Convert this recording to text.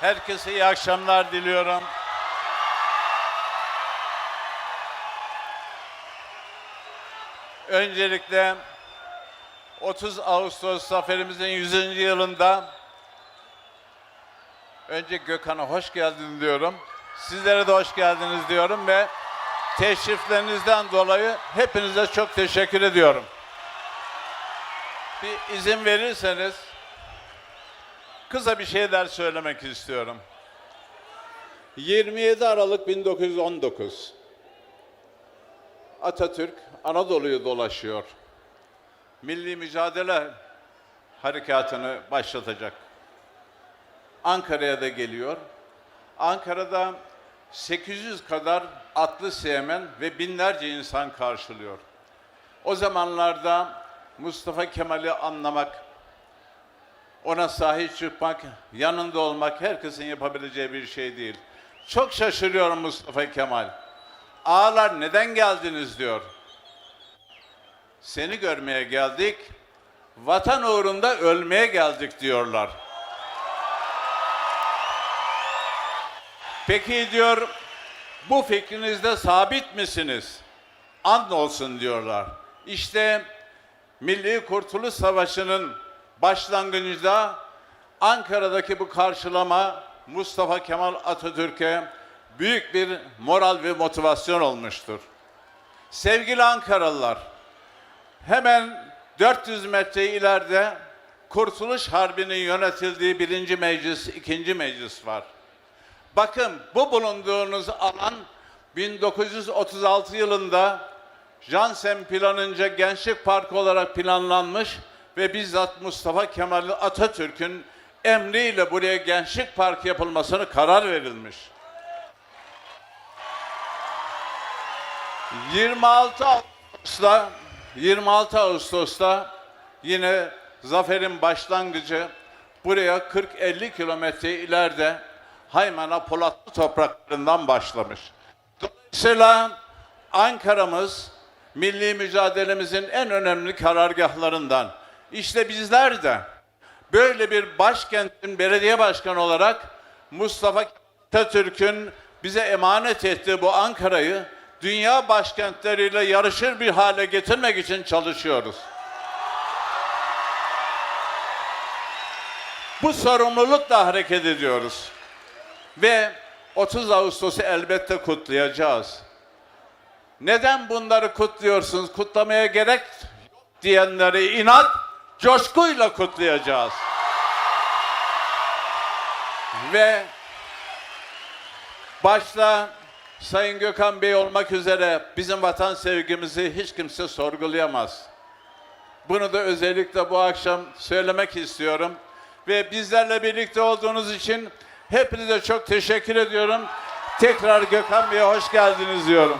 Herkese iyi akşamlar diliyorum. Öncelikle 30 Ağustos zaferimizin 100. yılında önce Gökhan'a hoş geldin diyorum. Sizlere de hoş geldiniz diyorum ve teşriflerinizden dolayı hepinize çok teşekkür ediyorum. Bir izin verirseniz kısa bir şeyler söylemek istiyorum. 27 Aralık 1919 Atatürk Anadolu'yu dolaşıyor. Milli mücadele harekatını başlatacak. Ankara'ya da geliyor. Ankara'da 800 kadar atlı seymen ve binlerce insan karşılıyor. O zamanlarda Mustafa Kemal'i anlamak, ona sahip çıkmak, yanında olmak herkesin yapabileceği bir şey değil. Çok şaşırıyorum Mustafa Kemal. Ağalar neden geldiniz diyor. Seni görmeye geldik, vatan uğrunda ölmeye geldik diyorlar. Peki diyor, bu fikrinizde sabit misiniz? And olsun diyorlar. İşte Milli Kurtuluş Savaşı'nın başlangıcında Ankara'daki bu karşılama Mustafa Kemal Atatürk'e büyük bir moral ve motivasyon olmuştur. Sevgili Ankaralılar, hemen 400 metre ileride Kurtuluş Harbi'nin yönetildiği birinci meclis, ikinci meclis var. Bakın bu bulunduğunuz alan 1936 yılında Jansen planınca Gençlik Parkı olarak planlanmış ve bizzat Mustafa Kemal Atatürk'ün emriyle buraya Gençlik Parkı yapılmasını karar verilmiş. 26 Ağustos'ta 26 Ağustos'ta yine zaferin başlangıcı buraya 40-50 kilometre ileride Haymana Polatlı topraklarından başlamış. Dolayısıyla Ankara'mız milli mücadelemizin en önemli karargahlarından. İşte bizler de böyle bir başkentin belediye başkanı olarak Mustafa Atatürk'ün bize emanet ettiği bu Ankara'yı dünya başkentleriyle yarışır bir hale getirmek için çalışıyoruz. Bu sorumlulukla hareket ediyoruz. Ve 30 Ağustos'u elbette kutlayacağız. Neden bunları kutluyorsunuz? Kutlamaya gerek yok diyenleri inat, coşkuyla kutlayacağız. Ve başta Sayın Gökhan Bey olmak üzere bizim vatan sevgimizi hiç kimse sorgulayamaz. Bunu da özellikle bu akşam söylemek istiyorum. Ve bizlerle birlikte olduğunuz için hepinize çok teşekkür ediyorum. Tekrar Gökhan Bey'e hoş geldiniz diyorum.